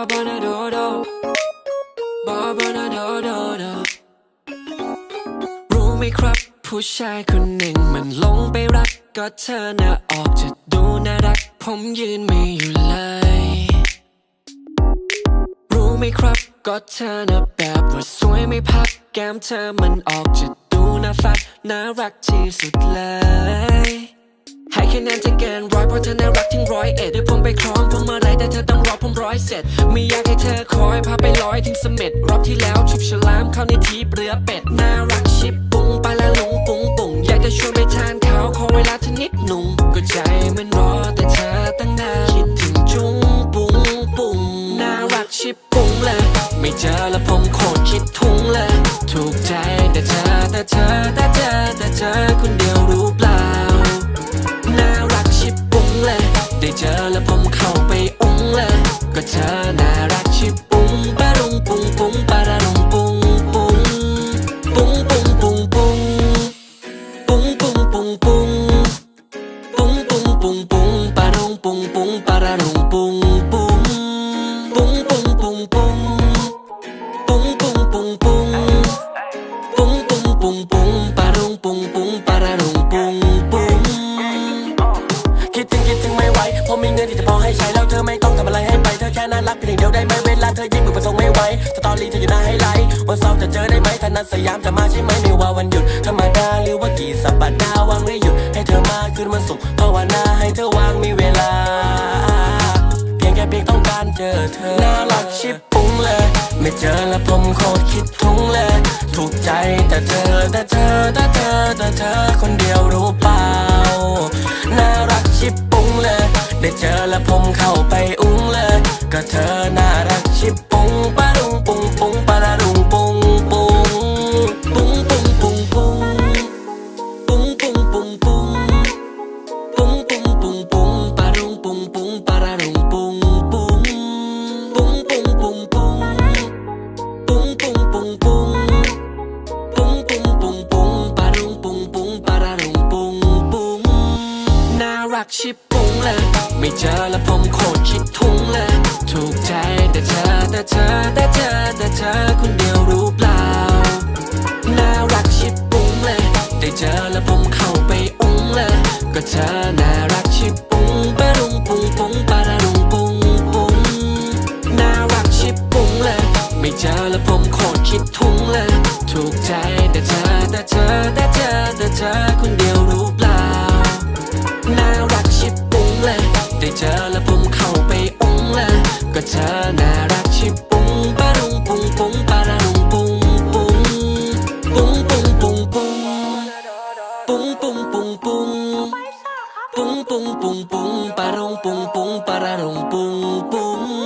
Barbonadodo Barbonadodo รู้ไหมครับ ผู้ชายคนหนึ่งมันลงไปรักก็เธอน่ะออกจะดูน่ารัก ผมยืนไม่อยู่เลย รู้ไหมครับ ก็เธอน่ะแบบว่าสวยไม่พัก แก้มเธอมันออกจะดูน่าฟัดน่ารักที่สุดเลย ให้คะแนนเธอเกินร้อยเพราะเธอน่ารักทิ้งร้อยเอ็ดเดี๋ยวผมไปคล้องพวงมาลัยแต่เธอต้องรอผมร้อยเสร็จไม่อยากให้เธอคอยพาไปลอยถึงเสม็ดรอบที่แล้วฉุบฉลามเข้าในทีเรือเป็ดน่ารักชิบปุ้งไปลาละลุงปุ้งปุ้งอยากจะชวนไปทานข้าวขอเวลาเธอนิดหนุ่มก็ใจมันรอแต่เธอตั้งนานคิดถึงจุ้งปุ้งปุ้งน่ารักชิบปุ้งเลยไม่เจอแล้วผมโคตรคิดทุงเลยถูกใจแต่เธอแต่เธอแต่เธอแต่เธอคนเดียวรู้ เจอแล้วผมเข้าไปอุ้งเลย ก็เธอน่ารักชิบปุ้งปะรุงปุ้งปุ้งปะระรุงปุ้งปุ้งปุ้งปุ้งปุ้งปุ้งปุ้งปุ้งปุ้งปุ้งปุ้งปุ้งปุ้งปุ้งปะรุงปุ้งปุ้งปะระรุงปุ้งปุ้ง ผมมีเงินที่จะพอให้ใช้แล้วเธอไม่ต้องทำอะไรให้ไป เธอแค่น่ารักเพียงเดียวได้ไหมเวลาเธอยิ้มก็ประสงไม่ไหวสตอรี่เธออยู่หน้าให้ไลท์วันเสาร์จะเจอได้ไหมถ้านัดสยามจะมาใช่ไหมไม่ว่าวันหยุดธรรมดาหรือว่ากี่สัปดาห์วางหรือหยุดให้เธอมาคืนวันศุกร์ภาวนาให้เธอวางมีเวลา เพียงแค่เพียงต้องการเจอเธอน่ารักชิบปุ้งเลย ไม่เจอแล้วผมโคตรคิดทุงเลย ถูกใจแต่เธอแต่เธอ เจอแล้วผมเข้าไปอุ้งเลย ก็เธอน่ารักชิบ รักชิบปุ้งเลย ไม่เจอแล้วผมโคตรคิดทุงเลย ถูกใจแต่เธอแต่เธอแต่เธอแต่เธอคนเดียวรู้เปล่า น่ารักชิบปุ้งเลย ได้เจอแล้วผมเข้าไปอุ้งเลย ก็เธอน่ารักชิบปุ้งปะรุงปุ้งปุ้งปะระรุงปุ้งปุ้งน่ารักชิบปุ้งเลย ไม่เจอแล้วผมโคตรคิดทุงเลย ถูกใจแต่เธอแต่เธอแต่เธอแต่เธอคนเดียว เจอแล้วผมเข้าไปองละก็เธอน่ารักชิบปุ้งปารุงปุ้งปุ้งปารุงปุ้งปุ้งปุ้งปุ้งปุ้งปุ้งปุ้งปุ้งปุ้งปุ้งปุ้งปุ้งปุ้งปุ้งปารุงปุงปุงปารุงปุ้งปุ้ง